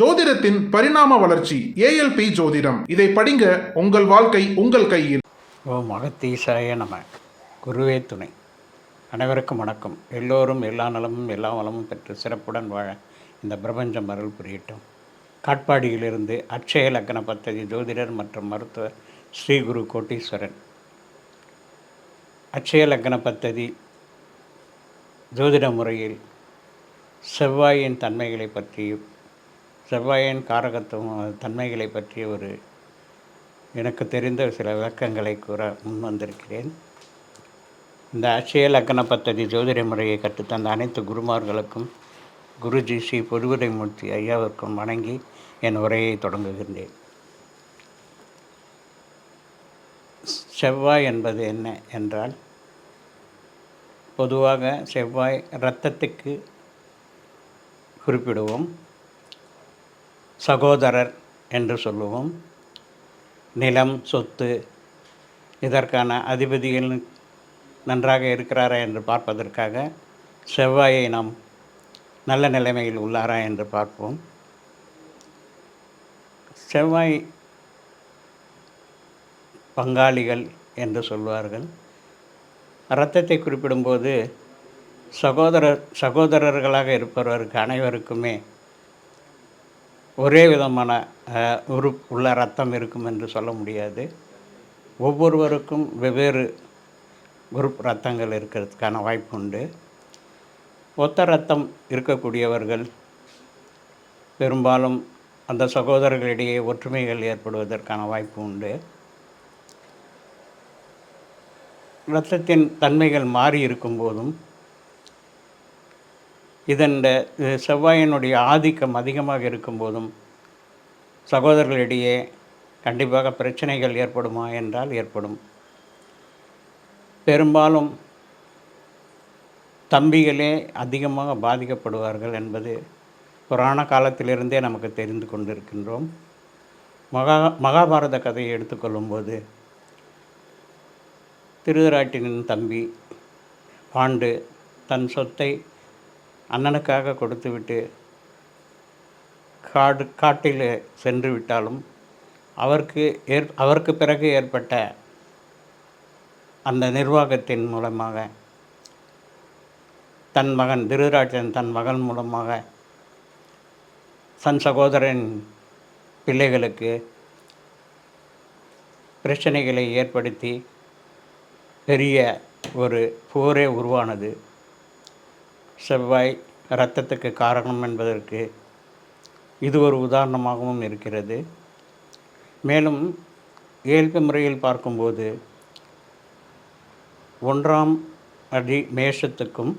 ஜோதிடத்தின் பரிணாம வளர்ச்சி ஏஎல்பி ஜோதிடம். இதை படிங்க உங்கள் வாழ்க்கை உங்கள் கையில். ஓ மகத்தீசாய நம குருவே துணை. அனைவருக்கும் வணக்கம். எல்லோரும் எல்லா நலமும் எல்லா வளமும் பெற்று சிறப்புடன் வாழ இந்த பிரபஞ்சம் அருள் புரியட்டும். காட்பாடியிலிருந்து அட்சய லக்ன பத்ததி ஜோதிடர் மற்றும் மருத்துவர் ஸ்ரீ குரு கோட்டீஸ்வரன். அட்சய லக்ன பத்ததி ஜோதிட முறையில் செவ்வாயின் தன்மைகளை பற்றியும் செவ்வாயின் காரகத்துவம் தன்மைகளை பற்றிய ஒரு எனக்கு தெரிந்த சில விளக்கங்களை கூற முன் வந்திருக்கிறேன். இந்த அட்சய லக்கண பத்ததி ஜோதிட முறையை கற்றுத்தந்த அனைத்து குருமார்களுக்கும் குருஜி ஸ்ரீ பொதுவுடைமூர்த்தி ஐயாவிற்கும் வணங்கி என் உரையை தொடங்குகின்றேன். செவ்வாய் என்பது என்ன என்றால் பொதுவாக செவ்வாய் இரத்தத்துக்கு குறிப்பிடுவோம். சகோதரர் என்று சொல்லுவோம். நிலம் சொத்து இதற்கான அதிபதிகள் நன்றாக இருக்கிறாரா என்று பார்ப்பதற்காக செவ்வாயை நாம் நல்ல நிலைமையில் உள்ளாரா என்று பார்ப்போம். செவ்வாய் பங்காளிகள் என்று சொல்வார்கள். இரத்தத்தை குறிப்பிடும்போது சகோதர சகோதரர்களாக இருப்பவருக்கு அனைவருக்குமே ஒரே விதமான உரு உள்ள ரத்தம் இருக்கும் என்று சொல்ல முடியாது. ஒவ்வொருவருக்கும் வெவ்வேறு குரூப் ரத்தங்கள் இருக்கிறதுக்கான வாய்ப்பு உண்டு ஒத்த ரத்தம் இருக்கக்கூடியவர்கள் பெரும்பாலும் அந்த சகோதரர்களிடையே ஒற்றுமைகள் ஏற்படுவதற்கான வாய்ப்பு உண்டு இரத்தத்தின் தன்மைகள் மாறி இருக்கும்போதும் இதன் செவ்வாயினுடைய ஆதிக்கம் அதிகமாக இருக்கும்போதும் சகோதரர்களிடையே கண்டிப்பாக பிரச்சனைகள் ஏற்படுமா என்றால் ஏற்படும். பெரும்பாலும் தம்பிகளே அதிகமாக பாதிக்கப்படுவார்கள் என்பது புராண காலத்திலிருந்தே நமக்கு தெரிந்து கொண்டிருக்கின்றோம். மகா மகாபாரத கதையை எடுத்துக்கொள்ளும்போது திருதராட்டினின் தம்பி பாண்டு தன் சொத்தை அண்ணனுக்காக கொடுத்துவிட்டு காடு காட்டில் சென்று விட்டாலும் அவருக்கு ஏற் அவருக்கு பிறகு ஏற்பட்ட அந்த நிர்வாகத்தின் மூலமாக தன் மகன் திருராஜன் தன் மகன் மூலமாக சன் சகோதரன் பிள்ளைகளுக்கு பிரச்சனைகளை ஏற்படுத்தி பெரிய ஒரு போரே உருவானது. செவ்வாய் இரத்தத்துக்கு காரணம் என்பதற்கு இது ஒரு உதாரணமாகவும் இருக்கிறது. மேலும் இயல்பு முறையில் பார்க்கும்போது ஒன்றாம் அடி மேஷத்துக்கும்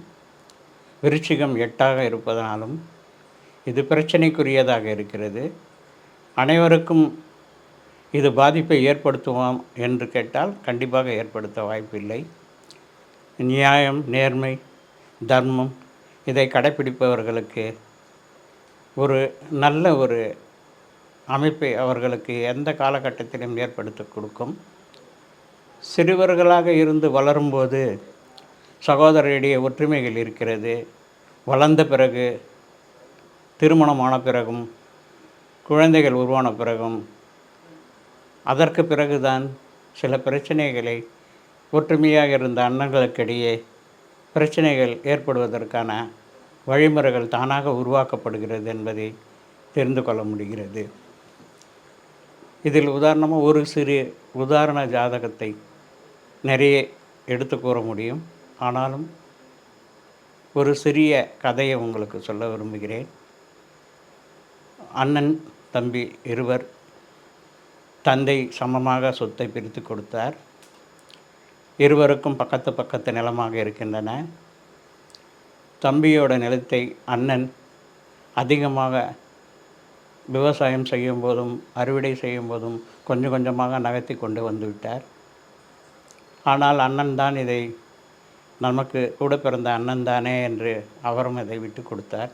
விருச்சிகம் எட்டாக இருப்பதனாலும் இது பிரச்சனைக்குரியதாக இருக்கிறது. அனைவருக்கும் இது பாதிப்பை ஏற்படுத்துவோம் என்று கேட்டால் கண்டிப்பாக ஏற்படுத்த வாய்ப்பில்லை. நியாயம் நேர்மை தர்மம் இதை கடைப்பிடிப்பவர்களுக்கு ஒரு நல்ல ஒரு அமைப்பை அவர்களுக்கு எந்த காலகட்டத்திலும் ஏற்படுத்தி கொடுக்கும். சிறுவர்களாக இருந்து வளரும்போது சகோதரரிடையே ஒற்றுமைகள் இருக்கிறது. வளர்ந்த பிறகு திருமணமான பிறகும் குழந்தைகள் உருவான பிறகும் அதற்கு பிறகுதான் சில பிரச்சனைகளை ஒற்றுமையாக இருந்த அண்ணங்களுக்கிடையே பிரச்சனைகள் ஏற்படுவதற்கான வழிமுறைகள் தானாக உருவாக்கப்படுகிறது என்பதை தெரிந்து கொள்ள முடிகிறது. இதில் உதாரணமாக ஒரு சிறு உதாரண ஜாதகத்தை நிறைய எடுத்து கூற முடியும். ஆனாலும் ஒரு சிறிய கதையை உங்களுக்கு சொல்ல விரும்புகிறேன். அண்ணன் தம்பி இருவர் தந்தை சமமாக சொத்தை பிரித்து கொடுத்தார். இருவருக்கும் பக்கத்து பக்கத்து நிலமாக இருக்கின்றன. தம்பியோட நிலத்தை அண்ணன் அதிகமாக விவசாயம் செய்யும் போதும் அறுவடை செய்யும் போதும் கொஞ்சம் கொஞ்சமாக நகர்த்தி கொண்டு வந்துவிட்டார் ஆனால் அண்ணன் தான் இதை நமக்கு கூட பிறந்த அண்ணன் தானே என்று அவரும் இதை விட்டு கொடுத்தார்.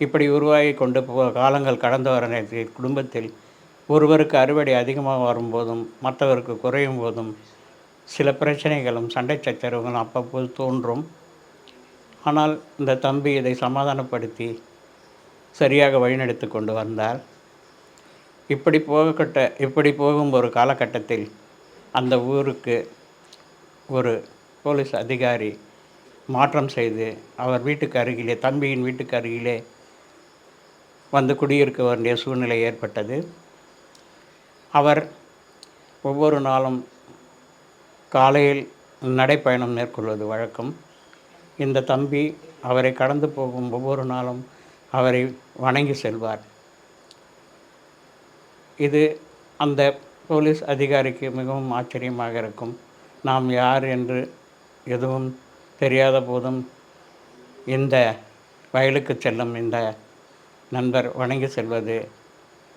இப்படி உருவாகி கொண்டு போ காலங்கள் கடந்து வர நேரத்தில் குடும்பத்தில் ஒருவருக்கு அறுவடை அதிகமாக வரும்போதும் மற்றவருக்கு குறையும் போதும் சில பிரச்சனைகளும் சண்டை சச்சரவுகளும் அப்பப்போது தோன்றும். ஆனால் இந்த தம்பி இதை சமாதானப்படுத்தி சரியாக வழிநடத்தி கொண்டு வந்தார். இப்படி போகக்கட்ட இப்படி போகும் ஒரு காலகட்டத்தில் அந்த ஊருக்கு ஒரு போலீஸ் அதிகாரி மாற்றம் செய்து அவர் வீட்டுக்கு அருகிலே தம்பியின் வீட்டுக்கு அருகிலே வந்து குடியிருக்க வேண்டிய சூழ்நிலை ஏற்பட்டது. அவர் ஒவ்வொரு நாளும் காலையில் நடைப்பயணம் மேற்கொள்வது வழக்கம். இந்த தம்பி அவரை கடந்து போகும் ஒவ்வொரு நாளும் அவரை வணங்கி செல்வார். இது அந்த போலீஸ் அதிகாரிக்கு மிகவும் ஆச்சரியமாக இருக்கும். நாம் யார் என்று எதுவும் தெரியாத போதும் இந்த வயலுக்கு செல்லும் இந்த நண்பர் வணங்கி செல்வது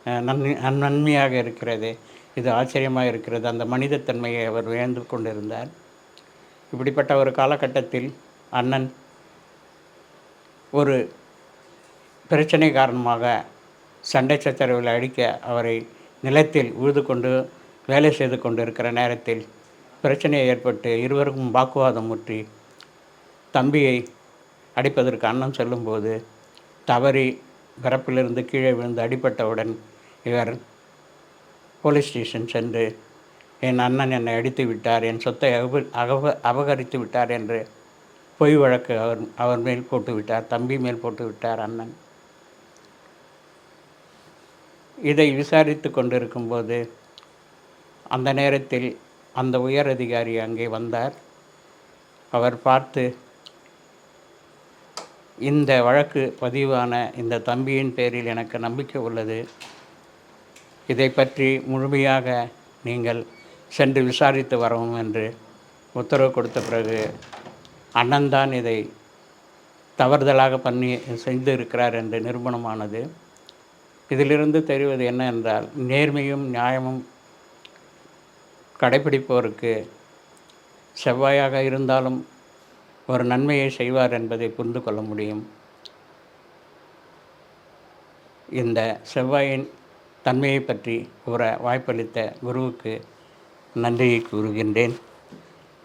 நன்- நன்மையாக இருக்கிறது. இது ஆச்சரியமாக இருக்கிறது. அந்த மனிதத்தன்மையை அவர் வியந்து கொண்டிருந்தார். இப்படிப்பட்ட ஒரு காலகட்டத்தில் அண்ணன் ஒரு பிரச்சனை காரணமாக சண்டை சச்சரவில் அடிக்க அவரை நிலத்தில் உழுது கொண்டு வேலை செய்து கொண்டிருக்கிற நேரத்தில் பிரச்சனை ஏற்பட்டு இருவருக்கும் வாக்குவாதம் முற்றி தம்பியை அடிப்பதற்கு அண்ணன் செல்லும்போது தவறி பிறப்பிலிருந்து கீழே விழுந்து அடிபட்டவுடன் இவர் போலீஸ் ஸ்டேஷன் சென்று என் அண்ணன் என்னை அடித்து விட்டார் என் சொத்தை அப அப அபகரித்து விட்டார் என்று பொய் வழக்கு அவர் அவர் மேல் போட்டு விட்டார் தம்பி மேல் போட்டு விட்டார் அண்ணன். இதை விசாரித்து கொண்டிருக்கும்போது அந்த நேரத்தில் அந்த உயர் அதிகாரி அங்கே வந்தார். அவர் பார்த்து இந்த வழக்கு பதிவான இந்த தம்பியின் பேரில் எனக்கு நம்பிக்கை உள்ளது. இதை பற்றி முழுமையாக நீங்கள் சென்று விசாரித்து வரவும் என்று உத்தரவு கொடுத்த பிறகு அண்ணன்தான் இதை தவறுதலாக பண்ணி செய்து இருக்கிறார் என்று நிரூபணமானது. இதிலிருந்து தெரிவது என்ன என்றால் நேர்மையும் நியாயமும் கடைபிடிப்பவருக்கு செவ்வாயாக இருந்தாலும் ஒரு நன்மையை செய்வார் என்பதை புரிந்து கொள்ள முடியும். இந்த செவ்வாயின் தன்மையை பற்றி கூற வாய்ப்பளித்த குருவுக்கு நன்றியை கூறுகின்றேன்.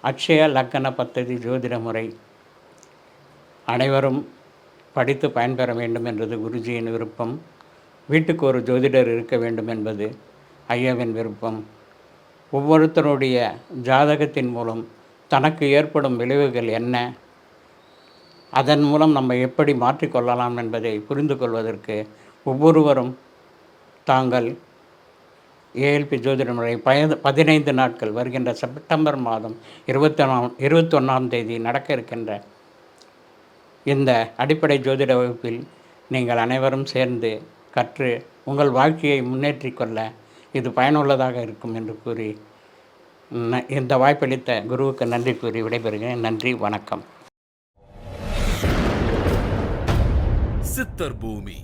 அக்ஷய லக்கண பத்ததி ஜோதிட முறை. அனைவரும் படித்து பயன்பெற வேண்டும் என்றது குருஜியின் விருப்பம். வீட்டுக்கு ஒரு ஜோதிடர் இருக்க வேண்டும் என்பது ஐயாவின் விருப்பம். ஒவ்வொருத்தருடைய ஜாதகத்தின் மூலம் தனக்கு ஏற்படும் விளைவுகள் என்ன? அதன் மூலம் நம்ம எப்படி மாற்றிக்கொள்ளலாம் என்பதை புரிந்து கொள்வதற்கு ஒவ்வொருவரும் தாங்கள் ஏஎல்பி ஜோதிட முறை பயது பதினைந்து நாட்கள் வருகின்ற செப்டம்பர் மாதம் இருபத்தி ஒன்றாம் இருபத்தொன்னாம் தேதி நடக்க இருக்கின்ற இந்த அடிப்படை ஜோதிட வகுப்பில் நீங்கள் அனைவரும் சேர்ந்து கற்று உங்கள் வாழ்க்கையை முன்னேற்றிக் கொள்ள இது பயனுள்ளதாக இருக்கும் என்று கூறி இந்த வாய்ப்பளித்த குருவுக்கு நன்றி கூறி விடைபெறுகிறேன். நன்றி வணக்கம். சித்தர் பூமி.